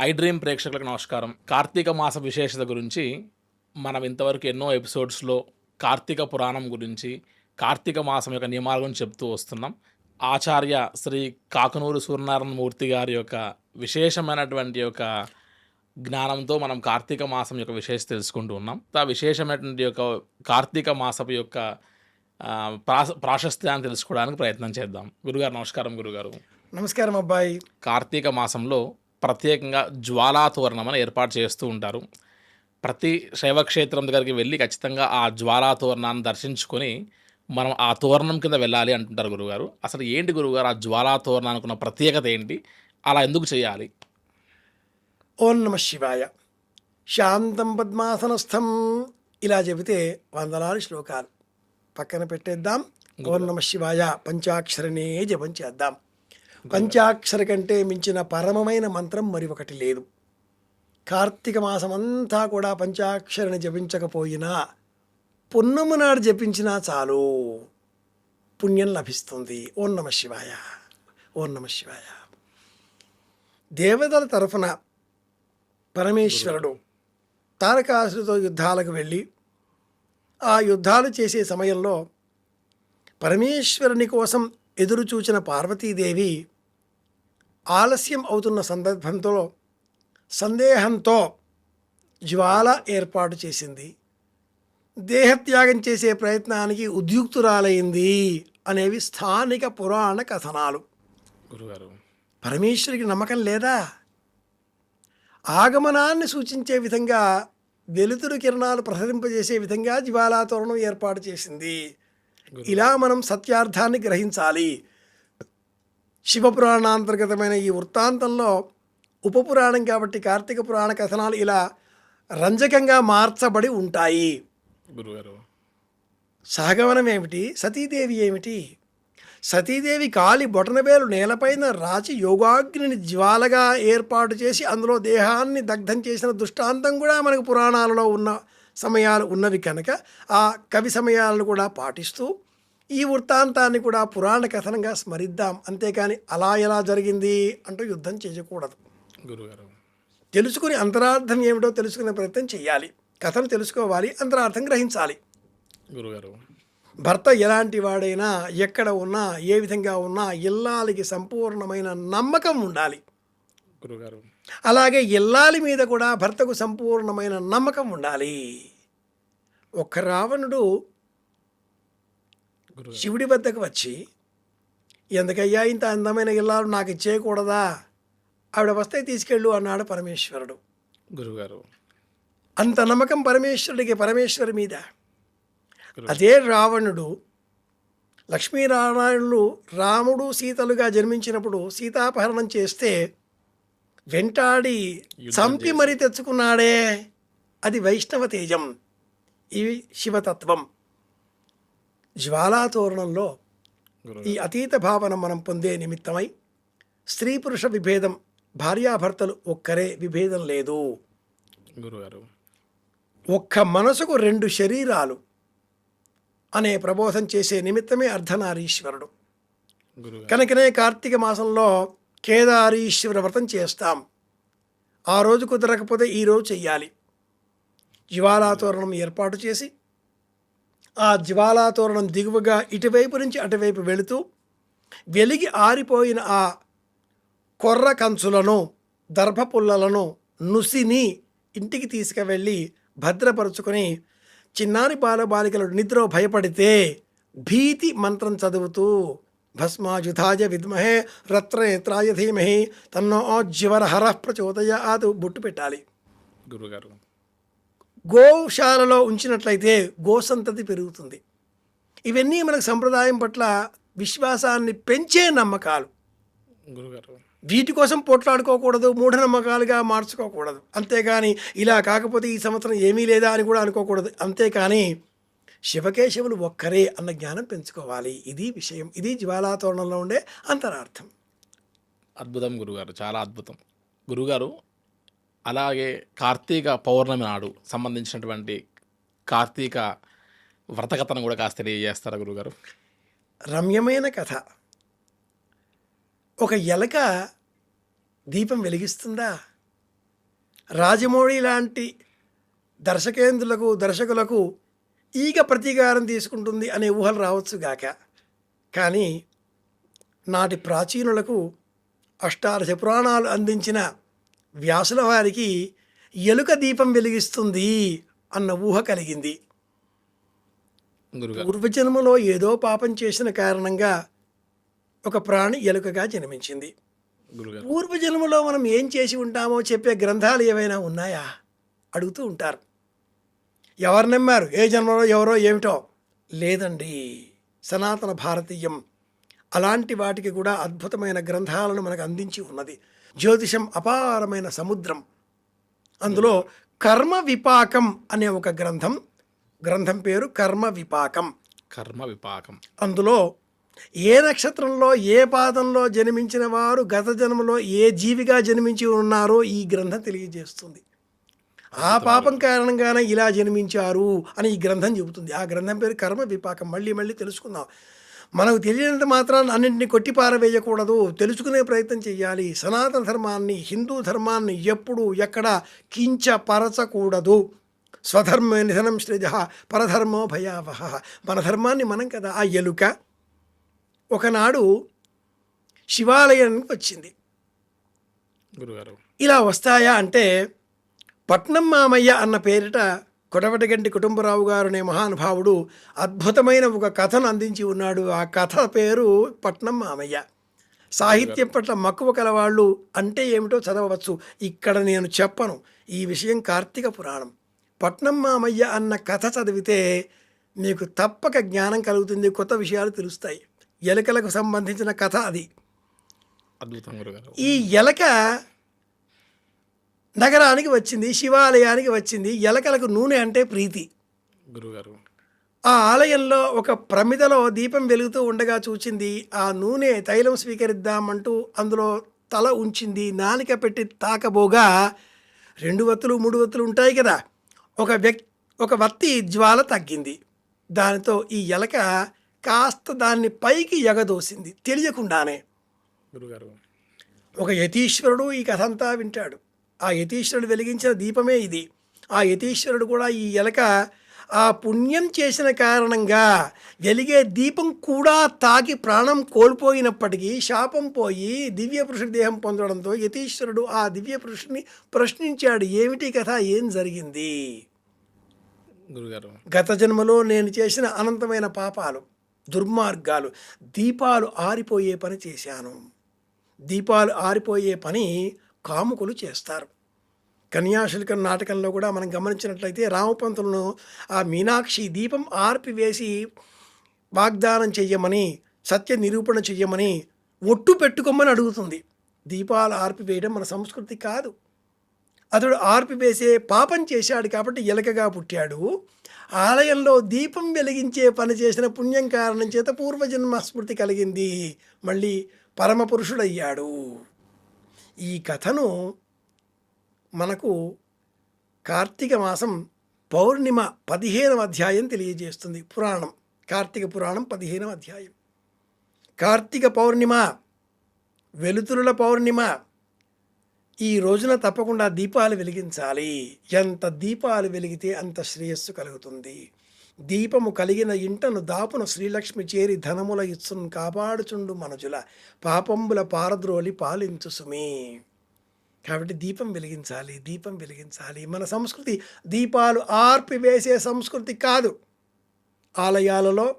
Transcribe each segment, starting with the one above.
I dream ప్రేక్షకులకు నమస్కారం. కార్తీక మాస విశేషత గురించి మనం ఇంతవరకు ఎన్నో ఎపిసోడ్స్లో కార్తీక పురాణం గురించి కార్తీక మాసం యొక్క నియమాల గురించి చెప్తూ వస్తున్నాం. ఆచార్య శ్రీ కాకనూరు సూర్యనారాయణ మూర్తి గారి యొక్క విశేషమైనటువంటి యొక్క జ్ఞానంతో మనం కార్తీక మాసం యొక్క విశేషత తెలుసుకుంటూ ఉన్నాం. ఆ విశేషమైనటువంటి యొక్క కార్తీక మాసపు యొక్క ప్రాశస్త్యాన్ని తెలుసుకోవడానికి ప్రయత్నం చేద్దాం. గురుగారు నమస్కారం గురుగారు. నమస్కారం అబ్బాయి. కార్తీక మాసంలో ప్రత్యేకంగా జ్వాలా తోరణం అని ఏర్పాటు చేస్తూ ఉంటారు. ప్రతి శైవక్షేత్రం దగ్గరికి వెళ్ళి ఖచ్చితంగా ఆ జ్వాలా తోరణాన్ని దర్శించుకొని మనం ఆ తోరణం కింద వెళ్ళాలి అంటుంటారు గురుగారు. అసలు ఏంటి గురుగారు ఆ జ్వాలా తోరణానికి ఉన్న ప్రత్యేకత ఏంటి? అలా ఎందుకు చేయాలి? ఓం నమ శివాయ. శాంతం పద్మాసనస్థం. ఇలా చెబితే వందలాది శ్లోకాలు. పక్కన పెట్టేద్దాం. ఓం నమ శివాయ. పంచాక్షరనే జపం చేద్దాం పంచాక్షర కంటే మించిన పరమమైన మంత్రం మరి ఒకటి లేదు. కార్తీక మాసం అంతా కూడా పంచాక్షరిని జపించకపోయినా పున్నము నాడు జపించినా చాలు. పుణ్యం లభిస్తుంది. ఓం నమ శివాయ. ఓం నమ శివాయ. దేవతల తరఫున పరమేశ్వరుడు తారకాసులతో యుద్ధాలకు వెళ్ళి ఆ యుద్ధాలు చేసే సమయంలో పరమేశ్వరుని కోసం ఎదురు చూచిన పార్వతీదేవి ఆలస్యం అవుతున్న సందర్భంతో సందేహంతో జ్వాల ఏర్పాటు చేసింది. దేహత్యాగం చేసే ప్రయత్నానికి ఉద్యుక్తురాలైంది అనేవి స్థానిక పురాణ కథనాలు. గురుగారు. పరమేశ్వరికి నమ్మకం లేదా? ఆగమనాన్ని సూచించే విధంగా వెలుతురు కిరణాలు ప్రసరింపజేసే విధంగా జ్వాలాతోరణం ఏర్పాటు చేసింది. ఇలా మనం సత్యార్థాన్ని గ్రహించాలి. శివపురాణాంతర్గతమైన ఈ వృత్తాంతంలో ఉపపురాణం కాబట్టి కార్తీక పురాణ కథనాలు ఇలా రంజకంగా మార్చబడి ఉంటాయి. సహగమనం ఏమిటి సతీదేవి ఏమిటి? సతీదేవి కాలి బొటనవేలు నేలపైన రాచి యోగాగ్నిని జ్వాలగా ఏర్పాటు చేసి అందులో దేహాన్ని దగ్ధం చేసిన దృష్టాంతం కూడా మనకు పురాణాలలో ఉన్న సమయాలు ఉన్నవి కనుక ఆ కవి సమయాలను కూడా పాటిస్తూ ఈ వృత్తాంతాన్ని కూడా పురాణ కథనంగా స్మరిద్దాం. అంతేకాని అలా ఎలా జరిగింది అంటూ యుద్ధం చేయకూడదు. గురుగారు. తెలుసుకుని అంతరార్థం ఏమిటో తెలుసుకునే ప్రయత్నం చేయాలి. కథను తెలుసుకోవాలి అంతరార్థం గ్రహించాలి. గురుగారు. భర్త ఎలాంటి వాడైనా ఎక్కడ ఉన్నా ఏ విధంగా ఉన్నా ఇల్లాలికి సంపూర్ణమైన నమ్మకం ఉండాలి. గురుగారు. అలాగే ఇల్లాలి మీద కూడా భర్తకు సంపూర్ణమైన నమ్మకం ఉండాలి. ఒక్క రావణుడు శివుడి వద్దకు వచ్చి ఎందుకయ్యా ఇంత అందమైన ఇల్లాలు నాకు ఇచ్చేయకూడదా? ఆవిడ వస్తే తీసుకెళ్ళు అన్నాడు పరమేశ్వరుడు. గురుగారు. అంత నమ్మకం పరమేశ్వరుడికి పరమేశ్వరి మీద. అదే రావణుడు లక్ష్మీనారాయణులు రాముడు సీతలుగా జన్మించినప్పుడు సీతాపహరణం చేస్తే వెంటాడి చంపి మరి తెచ్చుకున్నాడే. అది వైష్ణవ తేజం. ఇవి శివతత్వం. జ్వాలాతోరణంలో ఈ అతీత భావన మనం పొందే నిమిత్తమై స్త్రీ పురుష విభేదం భార్యాభర్తలు ఒక్కరే విభేదం లేదు. గురుగారు ఒక్క మనసుకు రెండు శరీరాలు అనే ప్రబోధం చేసే నిమిత్తమే అర్ధనారీశ్వరుడు. కనుకనే కార్తీక మాసంలో కేదారీశ్వర వ్రతం చేస్తాం. ఆ రోజు కుదరకపోతే ఈ రోజు చెయ్యాలి. జ్వాలాతోరణం ఏర్పాటు చేసి ఆ జ్వాలాతోరణం దిగువగా ఇటువైపు నుంచి అటువైపు వెళుతూ వెలిగి ఆరిపోయిన ఆ కొర్ర కంచులను దర్భపుల్లలను నుసిని ఇంటికి తీసుకువెళ్ళి భద్రపరుచుకొని చిన్నారి బాలబాలికలు నిద్ర భయపడితే భీతి మంత్రం చదువుతూ భస్మాజుధాయ విద్మహే రత్రనేత్రాయ ధీమహి తన్నో జివర హర ప్రచోదయాత్ బొట్టు పెట్టాలి. గురుగారు. గోశాలలో ఉంచినట్లయితే గోసంతతి పెరుగుతుంది. ఇవన్నీ మనకు సంప్రదాయం పట్ల విశ్వాసాన్ని పెంచే నమ్మకాలు. గురుగారు. వీటి కోసం పోట్లాడుకోకూడదు మూఢనమ్మకాలుగా మార్చుకోకూడదు. అంతేగాని ఇలా కాకపోతే ఈ సంవత్సరం ఏమీ లేదా అని కూడా అనుకోకూడదు. అంతేకాని శివకేశవులు ఒక్కరే అన్న జ్ఞానం పెంచుకోవాలి. ఇది విషయం. ఇది జ్వాలాతోరణంలో ఉండే అంతరార్థం. అద్భుతం గురుగారు. చాలా అద్భుతం. గురుగారు అలాగే కార్తీక పౌర్ణమి నాడు సంబంధించినటువంటి కార్తీక వ్రతకథను కూడా కాస్త తెలియజేస్తారా గురుగారు? రమ్యమైన కథ. ఒక ఎలక దీపం వెలిగిస్తుందా? రాజమౌళి లాంటి దర్శకేంద్రులకు దర్శకులకు ఈగ ప్రతీకారం తీసుకుంటుంది అనే ఊహలు రావచ్చు గాక. కానీ నాటి ప్రాచీనులకు అష్టాదశ పురాణాలు అందించిన వ్యాసుల వారికి ఎలుక దీపం వెలిగిస్తుంది అన్న ఊహ కలిగింది. పూర్వజన్మలో ఏదో పాపం చేసిన కారణంగా ఒక ప్రాణి ఎలుకగా జన్మించింది. పూర్వజన్మలో మనం ఏం చేసి ఉంటామో చెప్పే గ్రంథాలు ఏవైనా ఉన్నాయా? అడుగుతూ ఉంటారు. ఎవరు నమ్మారు? ఏ జన్మలో ఎవరో ఏమిటో? లేదండి. సనాతన భారతీయం. అలాంటి వాటికి కూడా అద్భుతమైన గ్రంథాలను మనకు అందించి ఉన్నది. జ్యోతిషం అపారమైన సముద్రం. అందులో కర్మ విపాకం అనే ఒక గ్రంథం. గ్రంథం పేరు కర్మ విపాకం. కర్మ విపాకం. అందులో ఏ నక్షత్రంలో ఏ పాదంలో జన్మించిన వారు గత జన్మలో ఏ జీవిగా జన్మించి ఉన్నారో ఈ గ్రంథం తెలియజేస్తుంది. ఆ పాపం కారణంగానే ఇలా జన్మించారు అని ఈ గ్రంథం చెబుతుంది. ఆ గ్రంథం పేరు కర్మ విపాకం. మళ్ళీ మళ్ళీ తెలుసుకుందాం. మనకు తెలియనంత మాత్రాన్ని అన్నింటినీ కొట్టిపారవేయకూడదు తెలుసుకునే ప్రయత్నం చేయాలి. సనాతన ధర్మాన్ని హిందూ ధర్మాన్ని ఎప్పుడు ఎక్కడ కించపరచకూడదు. స్వధర్మ నిధనం శ్రేజ పరధర్మో భయావహ. మన ధర్మాన్ని మనం కదా ఆ ఎలుక? ఒకనాడు శివాలయానికి వచ్చింది గురుగారు. ఇలా వస్తాయా అంటే పట్నం మామయ్య అన్న పేరిట కొడవటిగంటి కుటుంబరావు గారు అనే మహానుభావుడు అద్భుతమైన ఒక కథను అందించి ఉన్నాడు. ఆ కథ పేరు పట్నం మామయ్య. సాహిత్యం పట్ల మక్కువ కలవాళ్ళు అంటే ఏమిటో చదవవచ్చు. ఇక్కడ నేను చెప్పను. ఈ విషయం కార్తీక పురాణం. పట్నం మామయ్య అన్న కథ చదివితే మీకు తప్పక జ్ఞానం కలుగుతుంది కొత్త విషయాలు తెలుస్తాయి. ఎలుకలకు సంబంధించిన కథ అది. ఈ ఎలక నగరానికి వచ్చింది శివాలయానికి వచ్చింది. ఎలకలకు నూనె అంటే ప్రీతి. గురుగారు. ఆ ఆలయంలో ఒక ప్రమిదలో దీపం వెలుగుతూ ఉండగా చూచింది ఆ నూనె తైలం స్వీకరిద్దామంటూ అందులో తల ఉంచింది నాలిక పెట్టి తాకబోగా రెండు వత్తులు మూడు వత్తులు ఉంటాయి కదా. ఒక వ్యక్ ఒక వత్తి జ్వాల తగ్గింది. దానితో ఈ ఎలక కాస్త దాన్ని పైకి ఎగదోసింది. తెలియకుండానే గురుగారు. ఒక యతీశ్వరుడు ఈ కథ అంతా వింటాడు. ఆ యతీశ్వరుడు వెలిగించిన దీపమే ఇది. ఆ యతీశ్వరుడు కూడా ఈ ఎలక ఆ పుణ్యం చేసిన కారణంగా వెలిగే దీపం కూడా తాకి ప్రాణం కోల్పోయినప్పటికీ శాపం పోయి దివ్య పురుషుడి దేహం పొందడంతో యతీశ్వరుడు ఆ దివ్య పురుషుని ప్రశ్నించాడు ఏమిటి కథ? ఏం జరిగింది? గురుగారు. గత జన్మలో నేను చేసిన అనంతమైన పాపాలు. దుర్మార్గాలు దీపాలు ఆరిపోయే పని చేశాను. దీపాలు ఆరిపోయే పని కాముకులు చేస్తారు. కన్యాశుల్కం నాటకంలో కూడా మనం గమనించినట్లయితే రామపంతులను ఆ మీనాక్షి దీపం ఆర్పివేసి వాగ్దానం చెయ్యమని సత్య నిరూపణ చెయ్యమని ఒట్టు పెట్టుకోమని అడుగుతుంది. దీపాలు ఆర్పివేయడం మన సంస్కృతి కాదు. అతడు ఆర్పివేసే పాపం చేశాడు కాబట్టి ఎలకగా పుట్టాడు. ఆలయంలో దీపం వెలిగించే పని చేసిన పుణ్యం కారణం చేత పూర్వజన్మ స్మృతి కలిగింది. మళ్ళీ పరమపురుషుడయ్యాడు. ఈ కథను మనకు కార్తీక మాసం పౌర్ణిమ పదిహేనవ అధ్యాయం తెలియజేస్తుంది. పురాణం కార్తీక పురాణం పదిహేనవ అధ్యాయం. కార్తీక పౌర్ణిమ వెలుతురుల పౌర్ణిమ ఈ రోజున తప్పకుండా దీపాలు వెలిగించాలి. ఎంత దీపాలు వెలిగితే అంత శ్రేయస్సు కలుగుతుంది. దీపము కలిగిన ఇంటను దాపున శ్రీలక్ష్మి చేరి ధనముల ఇచ్చును కాపాడుచుండు మనుజుల పాపంబుల పారద్రోలి పాలించు సుమి. కాబట్టి దీపం వెలిగించాలి దీపం వెలిగించాలి. మన సంస్కృతి దీపాలు ఆర్పివేసే సంస్కృతి కాదు. ఆలయాలలో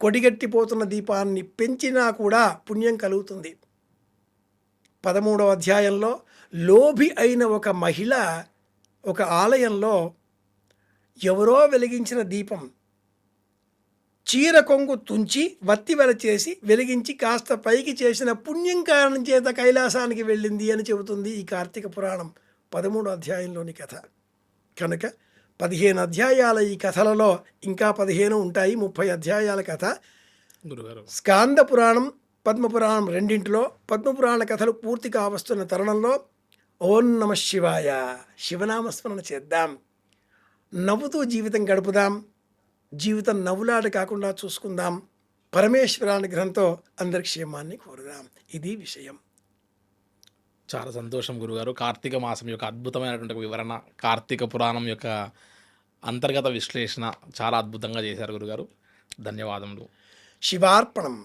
కొడిగట్టిపోతున్న దీపాన్ని పెంచినా కూడా పుణ్యం కలుగుతుంది. పదమూడవ అధ్యాయంలో లోభి అయిన ఒక మహిళ ఒక ఆలయంలో ఎవరో వెలిగించిన దీపం చీర కొంగు తుంచి వత్తి వెల చేసి వెలిగించి కాస్త పైకి చేసిన పుణ్యం కారణం చేత కైలాసానికి వెళ్ళింది అని చెబుతుంది ఈ కార్తీక పురాణం పదమూడు అధ్యాయంలోని కథ. కనుక పదిహేను అధ్యాయాల ఈ కథలలో ఇంకా పదిహేను ఉంటాయి. ముప్పై అధ్యాయాల కథ. స్కాంద పురాణం పద్మపురాణం రెండింటిలో పద్మపురాణ కథలు పూర్తి కావస్తున్న తరుణంలో ఓం నమ శివాయ. శివనామస్మరణ చేద్దాం. నవ్వుతూ జీవితం గడుపుదాం. జీవితం నవ్వులాట కాకుండా చూసుకుందాం. పరమేశ్వరానుగ్రహంతో అందరి క్షేమాన్ని కోరుదాం. ఇది విషయం. చాలా సంతోషం గురుగారు. కార్తీక మాసం యొక్క అద్భుతమైనటువంటి వివరణ కార్తీక పురాణం యొక్క అంతర్గత విశ్లేషణ చాలా అద్భుతంగా చేశారు గురుగారు. ధన్యవాదములు. శివార్పణం.